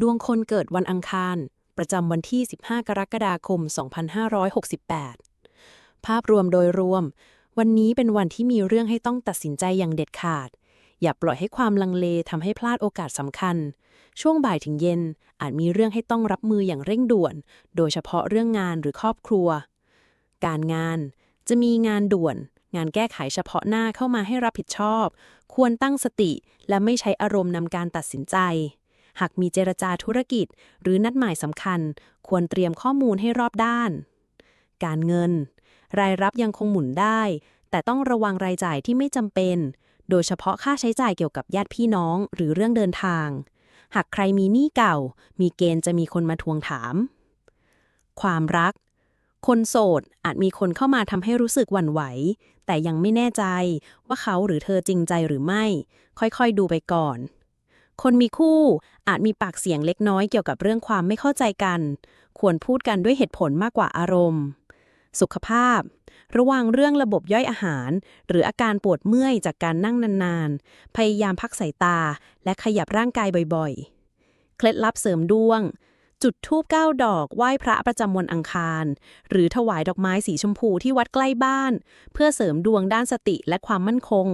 ดวงคนเกิดวันอังคาร ประจำวันที่ 15 กรกฎาคม 2568 ภาพรวมโดยรวม วันนี้เป็นวันที่มีเรื่องให้ต้องตัดสินใจอย่างเด็ดขาด อย่าปล่อยให้ความลังเลทำให้พลาดโอกาสสำคัญ ช่วงบ่ายถึงเย็นอาจมีเรื่องให้ต้องรับมืออย่างเร่งด่วน โดยเฉพาะเรื่องงานหรือครอบครัว การงานจะมีงานด่วน งานแก้ไขเฉพาะหน้าเข้ามาให้รับผิดชอบ ควรตั้งสติและไม่ใช้อารมณ์นำการตัดสินใจ หากมีเจรจาธุรกิจ หรือนัดหมายสำคัญ ควรเตรียมข้อมูลให้รอบด้าน การเงิน รายรับยังคงหมุนได้ แต่ต้องระวังรายจ่ายที่ไม่จำเป็น โดยเฉพาะค่าใช้จ่ายเกี่ยวกับญาติพี่น้องหรือเรื่องเดินทาง หากใครมีหนี้เก่า มีเกณฑ์จะมีคนมาทวงถาม ความรักคนโสดอาจมีคนเข้ามาทำให้รู้สึกหวั่นไหว แต่ยังไม่แน่ใจว่าเขาหรือเธอจริงใจหรือไม่ ค่อยๆดูไปก่อน คนมีคู่อาจมีปากเสียงเล็กน้อยเกี่ยวกับเรื่องความไม่เข้าใจกัน ควรพูดกันด้วยเหตุผลมากกว่าอารมณ์ สุขภาพ ระวังเรื่องระบบย่อยอาหาร หรืออาการปวดเมื่อยจากการนั่งนานๆ พยายามพักสายตา และขยับร่างกายบ่อยๆ เคล็ดลับเสริมดวง จุดธูปเก้าดอกไหว้พระประจำวันอังคาร หรือถวายดอกไม้สีชมพูที่วัดใกล้บ้าน เพื่อเสริมดวงด้านสติและความมั่นคง